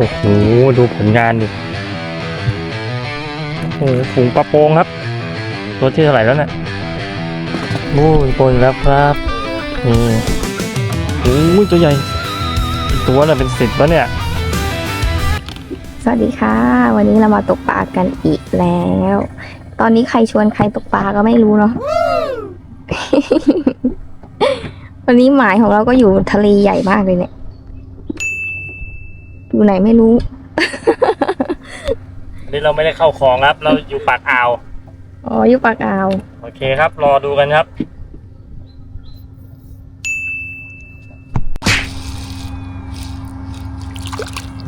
โอ้โหดูผลงานดิโอ้โหฝูงปลาโปงครับตัวที่เท่าไหร่แล้วเนี่ยโอ้ยโปงอีกแล้วครับนี่โอ้ยตัวใหญ่ ตัวน่ะเป็นสิบแล้วเนี่ย สวัสดีค่ะ วันนี้เรามาตกปลากันอีกแล้ว ตอนนี้ใครชวนใครตกปลาก็ไม่รู้เนาะ วันนี้หมายของเราก็อยู่ทะเลใหญ่มากเลยเนี่ย อยู่ไหนไม่รู้ อันนี้เราไม่ได้เข้าคลองครับ เราอยู่ปากอ่าว อ๋ออยู่ปากอ่าว โอเคครับ รอดูกันครับ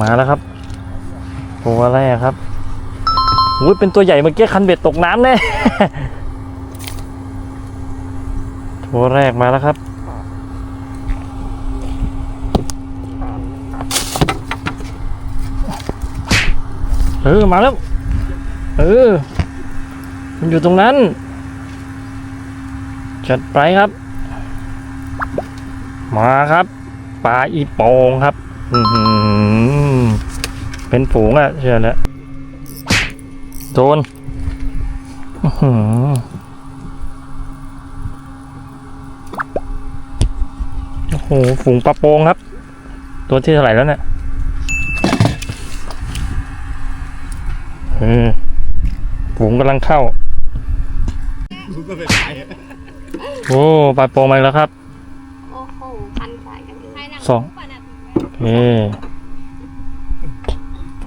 มาแล้วครับตัวแรกครับอุ้ยเป็นตัวใหญ่เมื่อกี้คันเบ็ดตกน้ำแน่ ตัวแรกมาแล้วครับ ออ มาแล้ว เออ มันอยู่ตรงนั้น จัดไปครับ มาครับ ปลาอีโปงครับ อืเป็นฝูงอะ่ะเชื่อแล้วโดนอื้อหือโอ้โห ฝูงปลาโปงครับ ตัวที่เท่าไหร่แล้วเนี่ย เออฝูงกำลังเข้าโอ้ปลาโปงมาอีกแล้วครับโอ้โหพันสายกันใช่นะสองเอ้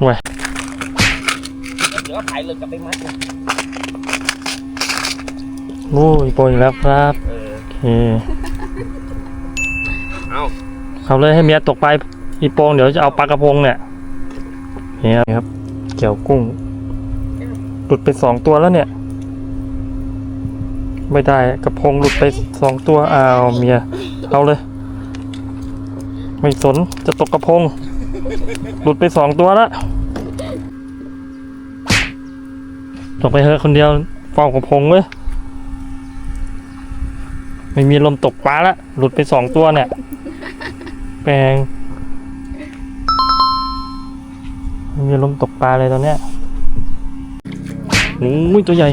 ไว้เดี๋ยวถ่ายเลยกลับไปมัดนะโอ้ยโปรยอีกแล้วครับเออโอเคเอาเขาเลยให้เมียตกปลาอีโปงเดี๋ยวจะเอาปลากระพงเนี่ยนี่ครับ เกี่ยวกุ้งห ลุดไปสองตัวแล้วเนี่ย ไม่ได้กระพงหลุดไปสองตัวอ้าวเมียเอาเลย ไม่สนจะตกกระพง หลุดไปสองตัวล้วตกไปเถอะคนเดียวเฝ้ากระพงเว้ยไม่มีลมตกปลาละหลุดไปสองตัวเนี่ย แปลงไม่มีลมตกปลาเลยตอนเนี้ย โอ้ยตัวใหญ่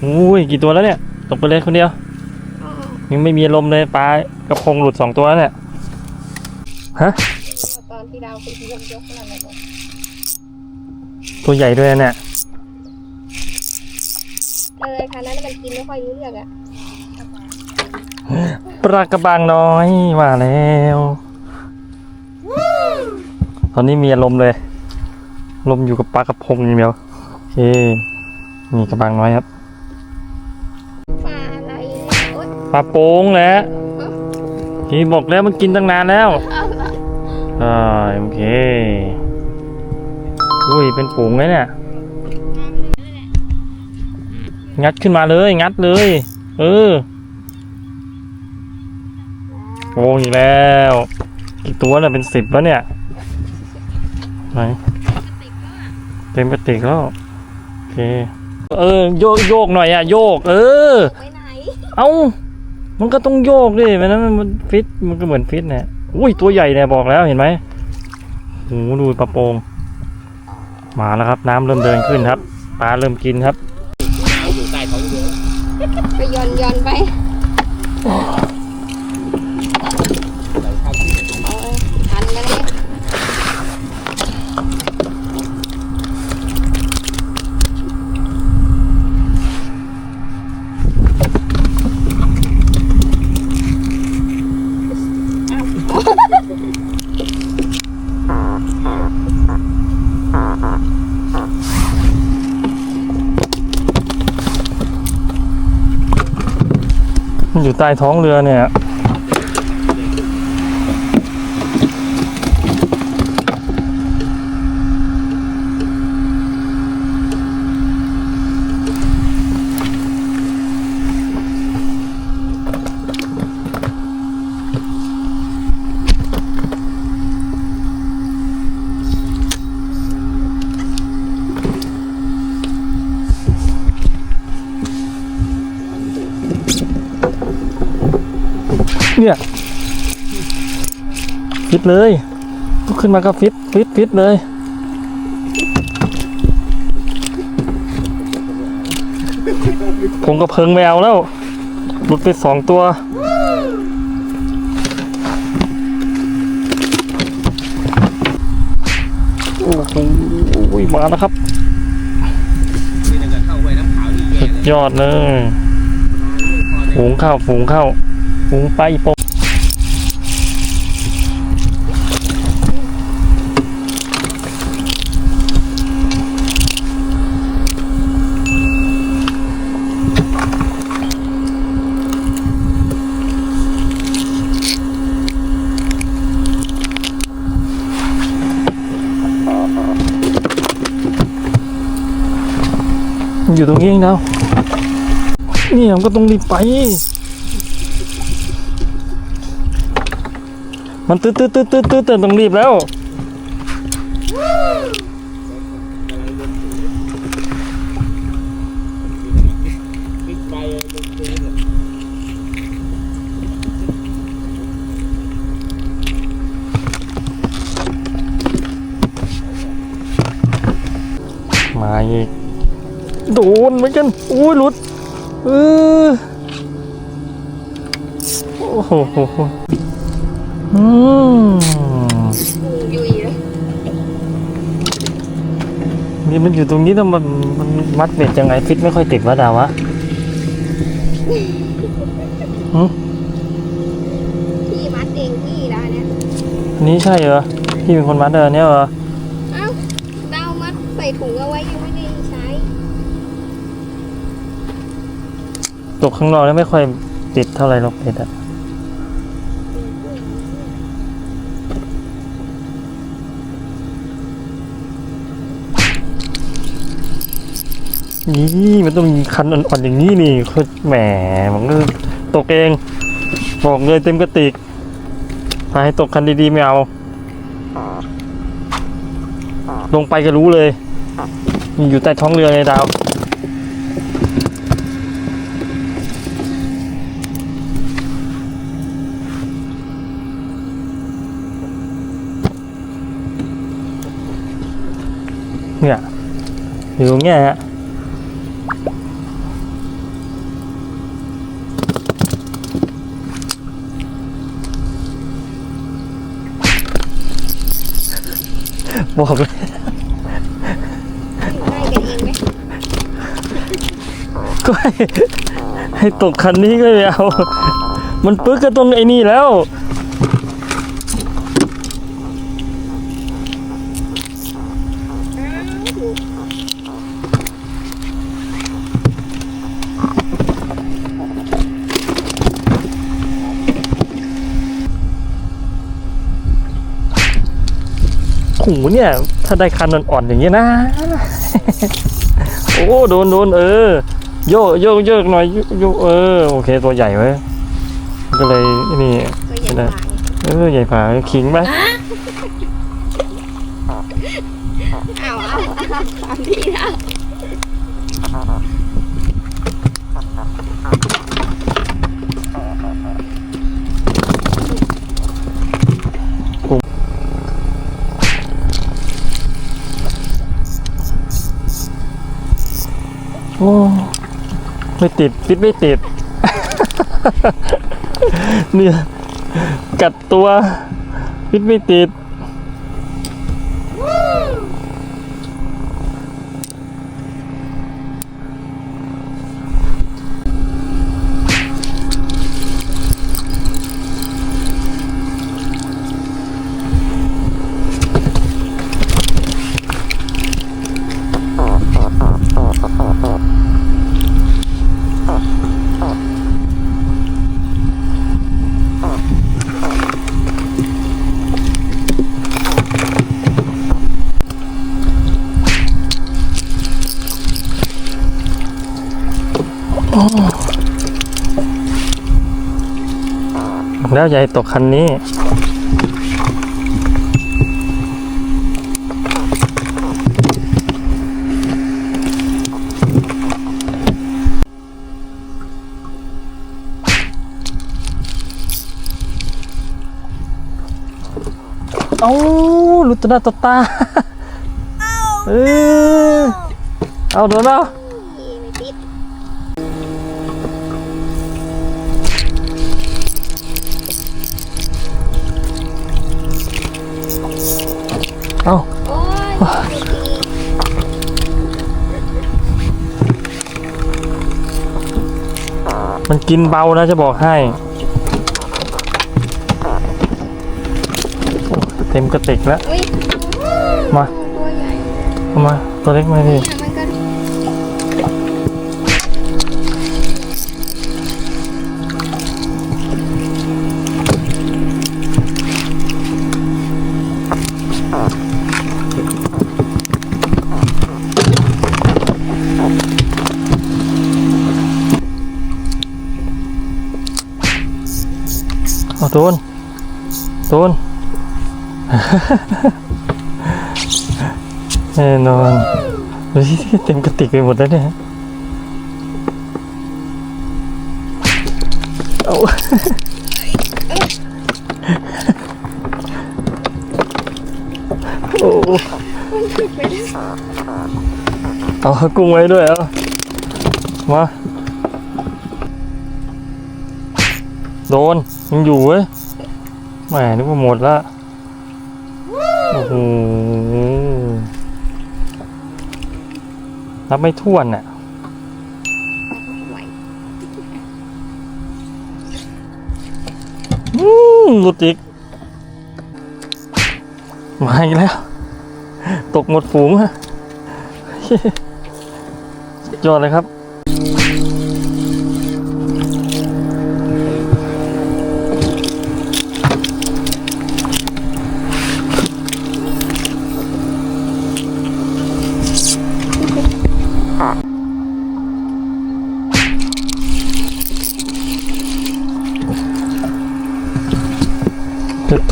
โอ้ยกี่ตัวแล้วเนี่ยตกไปเลยคนเดียวยังไม่มีลมเลยปลากระพงหลุดสองตัวแล้วเนี่ยตอนที่ดาวคุณยกยกขนาดไหนนตัวใหญ่ด้วยเนี่ยเออค่ะนั้นมันกินไม่ค่อยรู้เรื่องอะปลากระบางน้อยมาแล้ว ตอนนี้มีอารมณ์เลยลมอยู่กับปลากระพงอย่างเดียวโอ เคนี่กระบางน้อยครับปลาอะไรโอ๊ยปลาโป้งแหละที่บอกแล้วมันกินตั้งนานแล้วอ่าโอเคอุ้ยเป็นฝูงเลยเนี่ยงัดขึ้นมาเลยงัดเลย เออโอ้อีกแล้วกี่ตัวเนี่ยเป็นสิบแล้วเนี่ยไหนเต็มกระติกแล้วโอ เค เออโยกโยกหน่อยอะโยก เออ ไปไหนเอ้า มันก็ต้องโยกดิมันนั้นมันฟิตมันก็เหมือนฟิตเนี่ยอุ้ยตัวใหญ่เนี่ยบอกแล้วเห็นไหมโอ้โหดูปลาโปงมาแล้วครับ น้ำเริ่มเดินขึ้นครับปลาเริ่มกินครับเอาอยู่ใต้ท้องเรือไปย่อนย่อนไป ใส่ข้าวที่ เอาทันมาเลย มันอยู่ใต้ท้องเรือเนี่ย เนี่ยคิดเลยโอ้ขึ้นมาก็ฟิตฟิตฟิตเลยผมก็เพิงไม่เอาแล้วหลุดไปสองตัวโอ้โหมาแล้วครับปิดย่สุดเลยยอดเลยฝูงเข้าฝูงเข้า ฝูงไปปงอยู่ตรงนี้เองดาวนี่มันก็ต้องรีบไป มันตืดตืดตืดตืดตืดแต่ต้องรีบแล้ว มาอีก โดนเหมือนกันโอ้ยหลุดเออโอ้โห อืมยุยเลยนี่มันอยู่ตรงนี้แล้วมันมันมัดเบ็ดยังไงฟิตไม่ค่อยติดวะดาวะหืมพี่มัดเองพี่ได้เนี่ยอันนี้ใช่เหรอพี่เป็นคนมัดเดินเนี่ยเหรอเอ้าดาวมัดใส่ถุงเอาไว้ยังไม่ได้ใช้ ตกข้างนอกแล้วไม่ค่อยติดเท่าไหร่หรอกเบ็ดอะ นี่มันต้องมีคันอ่อนๆอย่างนี้นี่คือแหมมันก็ตกเองบอกเลยเต็มกระติกพาให้ตกคันดีๆไม่เอา ลงไปก็รู้เลยนี่อยู่ใต้ท้องเรือเลยดาวเนี่ยอยู่ตรงเนี้ยฮะ บอกเลยได้กันเองไหมก็ให้ให้ตกคันนี้ก็ไม่เอา มันปึ๊กก็ตรงไอ้นี่แล้ว หเนี่ย ถ้าได้คันอ่อนๆอย่างนี้ยนะ โอ้โดนโดนเออ โยกโยกโยกหน่อยโยกโยกเออโอเค ตัวใหญ่ไว้ยก็เลยนี่ตัวใหญ่กว่าเออใหญ่ฝ่าขิงไหมเอาเอาเอาตามพี่นะโอ้ไม่ติดฟิตไม่ติด เนี่ย กัดตัวฟิตไม่ติด แล้วใหญ่ตกคันนี้ เอาตัวหน้าตตา เออเอาโดนเอา มันกินเบานะจะบอกให้โอ้เต็มกระติกแล้ว อุ้ยมา ตัวใหญ่เอามา ตัวเล็กมาดิ เนี่ยมัน โดนโดนแน่นอนเฮ้ยเต็มกระติกไปหมดแล้วเนี่ยเอาโอ้เอากุ้งไว้ด้วยเอามา โดน ยังอยู่เว้ยแหมนึกว่าหมดละโอ้โหนับไม่ถ้วนน่ะไม่ไหวอืมลุดอีกมาอีกแล้ว ตกหมดฝูงฮะยอดเลยครับ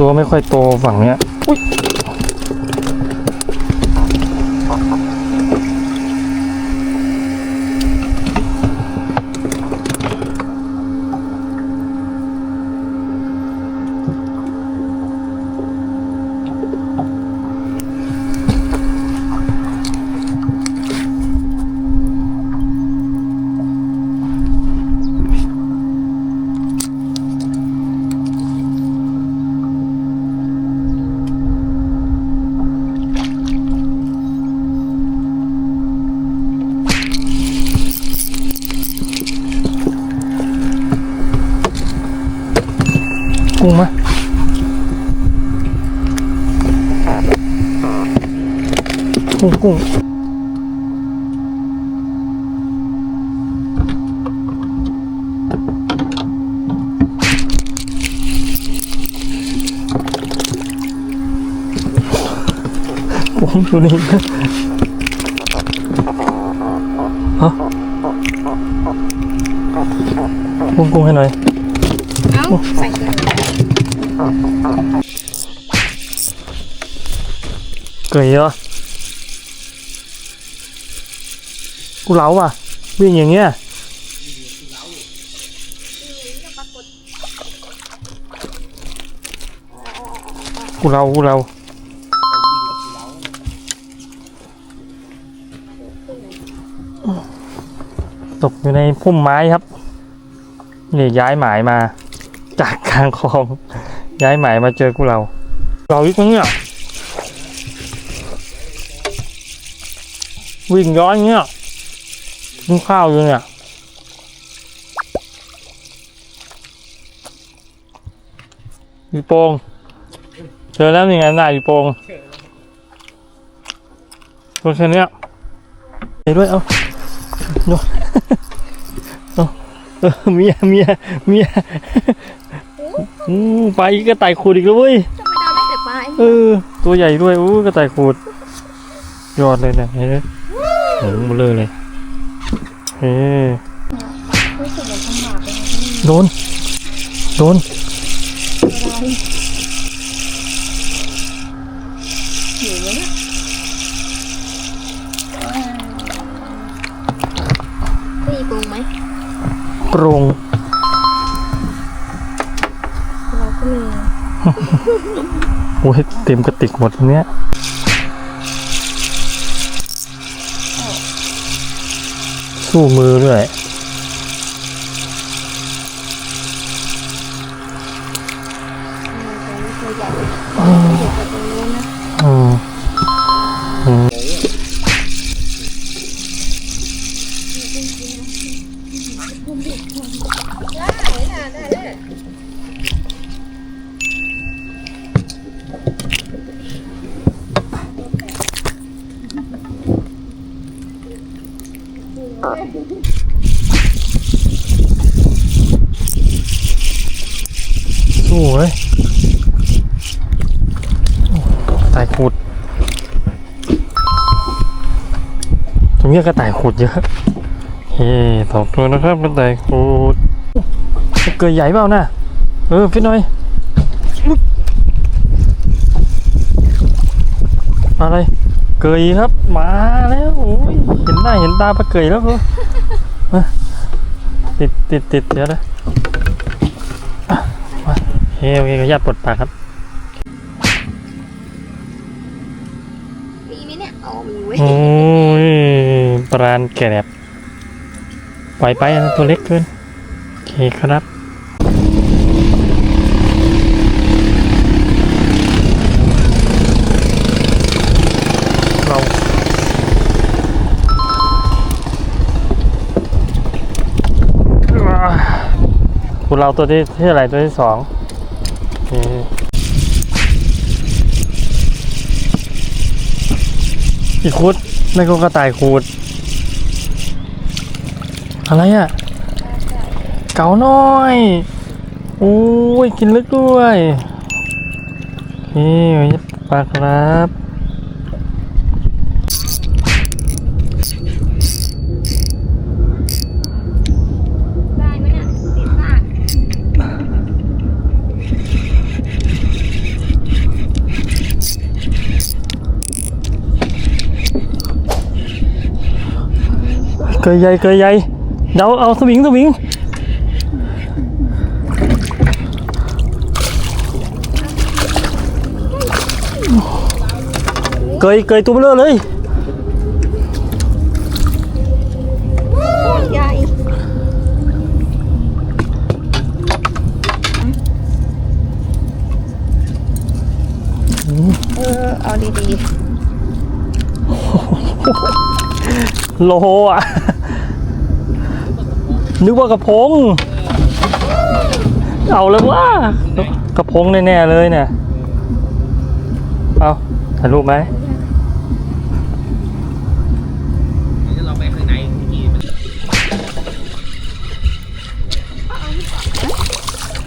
ตัวไม่ค่อยโตฝั่งเนี้ยอุ้ย กุ้งมากุ้งกุ้งกุ้งอยู่นี่ฮะกุ้งกุ้งให้หน่อย เอ้าใส่ เกลือเกยเหรอกูเล้าป่ะ วิ่งอย่างเงี้ยกูเล้ากูเล้าตกอยู่ในพุ่มไม้ครับ นี่ย้ายหมายมา จากกลางคลอง ย้ายใหมายมาเจอกูเรา เราอีกมั้งเนี่ยวิ่งย้อนเงี้ยกินข้าวอยู่เนี่ยพี่โป่งเจอแล้วนี่ไงหน้าพี่โป่งตัวแค่นี้ไปด้วยเอาโน่เอาเออเมียเมียเมีย อืมไปกระต่ายขูดอีกแล้วเว้ยจะไม่ได้ได้แต่ปลาไอ้เออ ตัวใหญ่ด้วยอู้กระต่ายขูด ยอดเลยเนี่ยเห็นไหมโอ้โหเบลอเลยเฮ้รู้สึกเหมือนทำหมากเลยนะโดน โดน หิวเนี่ยมีปรุงไหมกรง โอ้ยเต็มกระติกหมดเนี้ยสู้มือด้วย กระต่ายขุดเยอะเฮ้สองตัวนะครับกระต่ายขุดเกยใหญ่เปล่าน่ะเออฟิตหน่อยอุ๊ยอะไร เกยครับ มาแล้วโอ้ยเห็นหน้าเห็นตาปลาเกยแล้วเหรอมาติดติดติดเดี๋ยวนะอะมาเฮ้โอเคขออนุญาตปลดปากครับมีไหมเนี่ยอ๋อมีเว้ยโอ้ย ปรานแกรบปล่อยไปอันนั้นตัวเล็กเกินโอเคครับเราคุณเราตัวที่ที่อะไรตัวที่สองอีคุดไม่ก็กระต่ายขูด อะไรอะ เก๋าน้อยโอ้ยกินลึกด้วยนี่ปลาครับได้ไหมเนี่ยติดมากเกยใหญ่เกยใหญ่ เดาเอาสวิงสวิงเกยเกยตัวเบลอเลยใหญ่เออเอาดีโลอะ นึกว่ากระพง เอาแล้วว่ากระพงแน่ๆเลยเนี่ย เอาถ่ายรูปไหม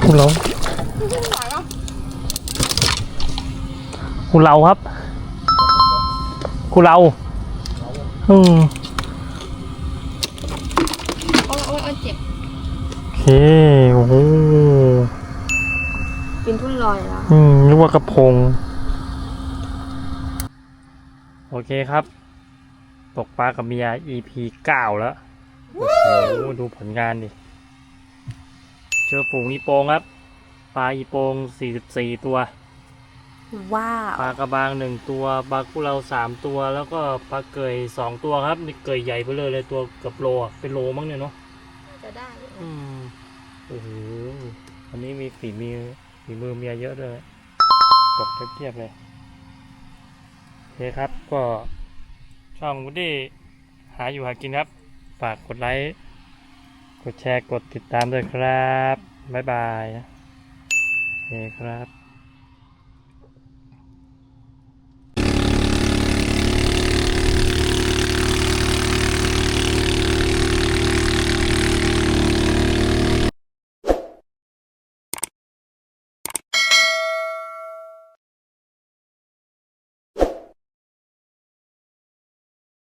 คุณเราคุณเราครับคุณเรา อืม ๆโอ้โอ้โอ้เจ็บโอเคโอ้โหเป็นทุ่นลอยแล้ว อืมนึกว่ากระพง โอเคครับ ตกปลากับเมีย EP เก้าแล้ว โอ้โหดูผลงานดิ เจอฝูงอีโปงครับ ปลาอีโปง44ตัว ว้าว ปลากระบางหนึ่งตัว ปลากุเลาสามตัว แล้วก็ปลาเกยสองตัวครับนี่เกยใหญ่ไปเลยเลยตัวเกับโลอะเป็นโลมั้งเนี่ยเนาะจะ ได้อืมโอ้โหอันนี้มีฝีมือฝีมือเมียเยอะด้วยตกเทียบเลยโอเคครับก็ช่องวุดี้หาอยู่หากินครับ ฝากกดไลค์กดแชร์กดติดตามด้วยครับ บ๊ายบายโอเคครับ